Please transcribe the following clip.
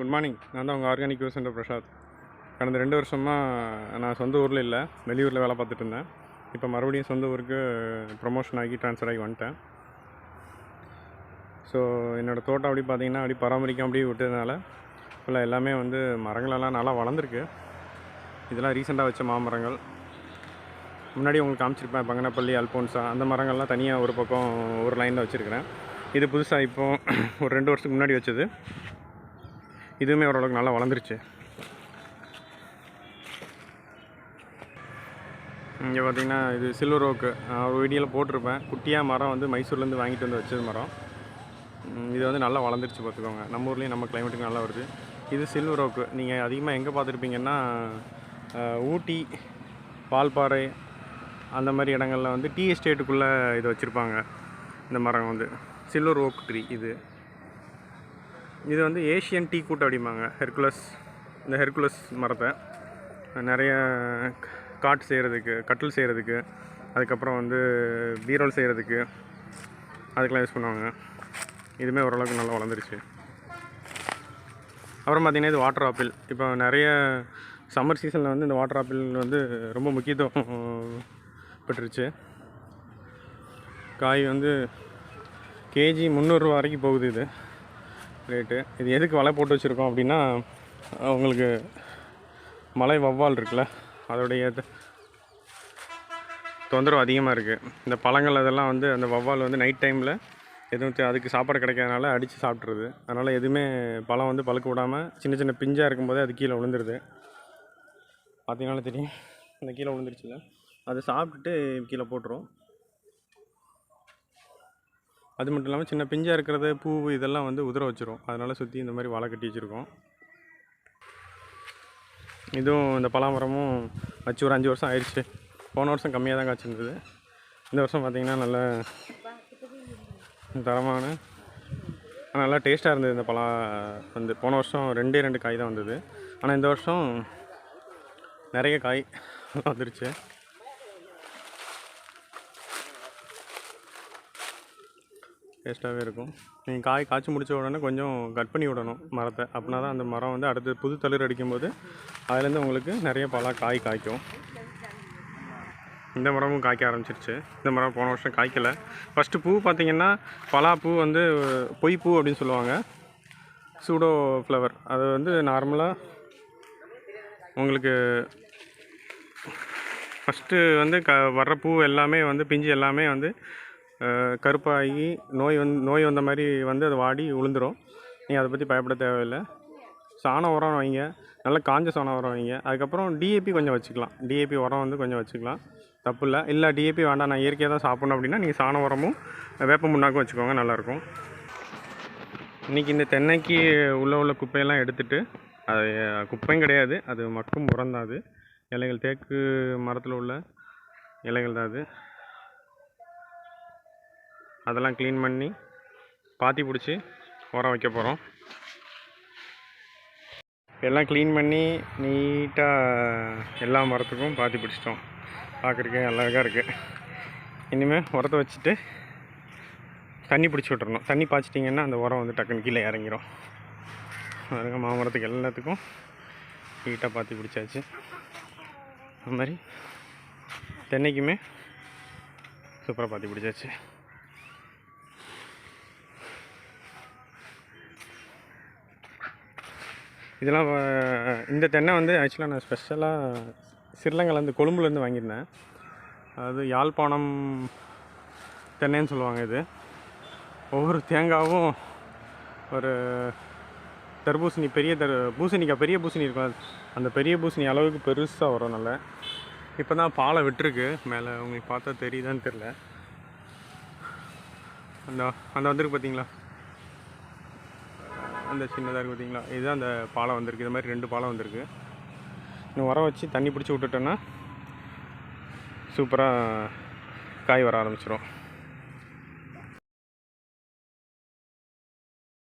Good morning நான் தான் உங்கள் ஆர்கானிக் யூஸ் சென்டர் பிரசாத். கடந்த ரெண்டு வருஷமாக நான் சொந்த ஊரில் இல்லை வெளியூரில் வேலை பார்த்துட்டு இருந்தேன். இப்போ மறுபடியும் சொந்த ஊருக்கு ப்ரொமோஷன் ஆகி ட்ரான்ஸ்ஃபர் ஆகி வந்துட்டேன். ஸோ என்னோடய தோட்டம் அப்படி பார்த்தீங்கன்னா அப்படி பராமரிக்க அப்படியே விட்டதுனால ஃபுல்லாக எல்லாமே வந்து மரங்களெல்லாம் நல்லா வளர்ந்துருக்கு. இதெல்லாம் ரீசெண்டாக வச்ச மாமரங்கள். முன்னாடி உங்களுக்கு காமிச்சிருப்பேன் பங்கனப்பள்ளி அல்போன்சா அந்த மரங்கள்லாம் தனியாக ஒரு பக்கம் ஒரு லைனில் வச்சுருக்கிறேன். இது புதுசாக இப்போ ஒரு ரெண்டு வருஷத்துக்கு முன்னாடி வச்சது. இதுவுமே ஓரளவுக்கு நல்லா வளர்ந்துருச்சு. இங்கே பார்த்தீங்கன்னா இது சில்வர் ஓக்கு ஒரு வீடியோவில் போட்டிருப்பேன். குட்டியாக மரம் வந்து மைசூர்லேருந்து வாங்கிட்டு வந்து வச்சது மரம். இது வந்து நல்லா வளர்ந்துருச்சு பார்த்துக்கோங்க நம்ம ஊர்லேயும் நம்ம கிளைமேட்டுக்கு நல்லா வருது. இது சில்வர் ஓக்கு நீங்கள் அதிகமாக எங்கே பார்த்துருப்பீங்கன்னா ஊட்டி பால்பாறை அந்த மாதிரி இடங்களில் வந்து டீ எஸ்டேட்டுக்குள்ளே இதை வச்சுருப்பாங்க. இந்த மரம் வந்து. சில்வர் ஓக் ட்ரீ இது. இது வந்து ஏஷியன் டீ கூட்டம் அப்படிம்பாங்க. ஹெர்குலஸ் இந்த ஹெர்குலஸ் மரத்தை. நிறைய காட் செய்கிறதுக்கு கட்டில் செய்கிறதுக்கு அதுக்கப்புறம் வந்து பீரோல் செய்கிறதுக்கு அதுக்கெலாம் யூஸ் பண்ணுவாங்க. இதுவுமே ஓரளவுக்கு நல்லா வளர்ந்துருச்சு. அப்புறம் பார்த்திங்கன்னா இது வாட்டர் ஆப்பிள் இப்போ நிறைய சம்மர் சீசனில் வந்து இந்த வாட்டர் ஆப்பிள் வந்து ரொம்ப முக்கியத்துவம் பெற்றுருச்சு காய் வந்து கேஜி முந்நூறுரூவா வரைக்கும் போகுது இது. ரேட்டு இது எதுக்கு வலை போட்டு வச்சுருக்கோம் அப்படின்னா உங்களுக்கு மலை வவ்வால் இருக்குல்ல அதோடைய த- தொந்தரவு அதிகமாக இருக்குது இந்த பழங்கள் அதெல்லாம் வந்து அந்த வவ்வால் வந்து நைட் டைமில் எதுவும் தெ- அதுக்கு சாப்பாடு கிடைக்காதனால அடித்து சாப்பிட்ருது அதனால் எதுவுமே பழம் வந்து பழுக்க விடாமல் சின்ன சின்ன பிஞ்சாக இருக்கும்போதே அது கீழே விழுந்துருது. பார்த்தீங்கன்னாலும் தெரியும்? இந்த கீழே விழுந்துருச்சுல அதை சாப்பிட்டுட்டு கீழே போட்டுரும். அது மட்டும் இல்லாமல் சின்ன பிஞ்சாக இருக்கிறது பூ இதெல்லாம் வந்து உதிர வச்சிரும். அதனால் சுற்றி இந்த மாதிரி வலை கட்டி வச்சுருக்கோம். இதுவும் இந்த பலாமரமும் வச்சு ஒரு அஞ்சு வருஷம் ஆயிடுச்சு. போன வருஷம் கம்மியாக தான் காய்ச்சிருந்தது. இந்த வருஷம் பார்த்திங்கன்னா நல்ல தரமான நல்லா டேஸ்ட்டாக இருந்தது இந்த பலா வந்து. போன வருஷம் ரெண்டே ரெண்டு காய் தான் வந்தது. ஆனால் இந்த வருஷம் நிறைய காய் வந்துருச்சு. டேஸ்ட்டாகவே இருக்கும். நீங்கள் காய் காய்ச்சி முடிச்ச உடனே கொஞ்சம் கட் பண்ணி விடணும் மரத்தை. அப்படின்னா தான் அந்த மரம் வந்து அடுத்து புது தளிர் அடிக்கும்போது அதுலேருந்து உங்களுக்கு நிறைய பலா காய் காய்க்கும். இந்த மரமும் காய்க்க ஆரம்பிச்சிருச்சு. இந்த மரம் போன வருஷம் காய்க்கலை. ஃபஸ்ட்டு பூ பார்த்தீங்கன்னா பலா பூ வந்து பொய் பூ அப்படின்னு சொல்லுவாங்க. சூடோ ஃப்ளவர் அது வந்து நார்மலாக உங்களுக்கு ஃபஸ்ட்டு வந்து க வர்ற பூ எல்லாமே வந்து பிஞ்சு எல்லாமே வந்து கருப்பாகி நோய் வந்து நோய் வந்த மாதிரி வந்து அது வாடி விழுந்துடும் நீங்கள் அதை பற்றி பயப்பட தேவையில்லை. சாண உரம் வைங்க. நல்லா காஞ்ச சாண உரம் வைங்க. அதுக்கப்புறம் டிஏபி கொஞ்சம் வச்சுக்கலாம். டிஏபி உரம் வந்து கொஞ்சம் வச்சுக்கலாம். தப்பு இல்லை. இல்லை டிஏபி வேண்டாம். நான் இயற்கையாக தான் சாப்பிட்ணும் அப்படின்னா நீங்கள் சாண உரமும் வேப்ப முன்னாக்கும் வச்சுக்கோங்க. நல்லாயிருக்கும். இன்றைக்கி இந்த தென்னைக்கு உள்ள உள்ள குப்பையெல்லாம் எடுத்துகிட்டு அது குப்பையும் கிடையாது. அது மக்கும் உரம் தான் அது. இலைகள் தேக்கு மரத்தில் உள்ள இலைகள் தான் அது. அதெல்லாம் க்ளீன் பண்ணி பாத்தி பிடிச்சி உரம் வைக்க போகிறோம் எல்லாம் க்ளீன் பண்ணி நீட்டாக எல்லா மரத்துக்கும் பாத்தி பிடிச்சிட்டோம். பார்க்குறக்கே அழகாக இருக்குது இனிமேல் உரத்தை வச்சுட்டு தண்ணி பிடிச்சி விட்டுறணும். தண்ணி பாய்ச்சிட்டிங்கன்னா அந்த உரம் வந்து டக்குன்னு கீழே இறங்கிடும் பாருங்க மாமரத்துக்கு எல்லாத்துக்கும் நீட்டாக பாத்தி பிடிச்சாச்சு. அது மாதிரி தென்னைக்குமே சூப்பராக பாத்தி பிடிச்சாச்சு. இதெல்லாம் இந்த தென்னை வந்து ஆக்சுவலாக நான் ஸ்பெஷலாக சிறுலங்கலேருந்து கொழும்புலேருந்து வாங்கியிருந்தேன். அது யாழ்ப்பாணம் தென்னைன்னு சொல்லுவாங்க இது. ஒவ்வொரு தேங்காவும் ஒரு தர்பூசணி பெரிய தர் பூசணிக்காய் பெரிய பூசணி இருக்கும். அந்த பெரிய பூசணி அளவுக்கு பெருசாக வரும் நல்ல. இப்போ தான் பாலை விட்டுருக்கு. மேலே உங்களுக்கு பார்த்தா தெரியுதான்னு தெரில அந்த அந்த வந்திருக்கு பார்த்தீங்களா? அந்த சின்னதாக இருக்குது பார்த்தீங்களா இதுதான் அந்த பாலம் வந்திருக்கு. இது மாதிரி ரெண்டு பாலம் வந்திருக்கு. இன்னும் உரம் வச்சு தண்ணி பிடிச்சி விட்டுட்டோன்னா சூப்பராக காய் வர ஆரம்பிச்சிடும்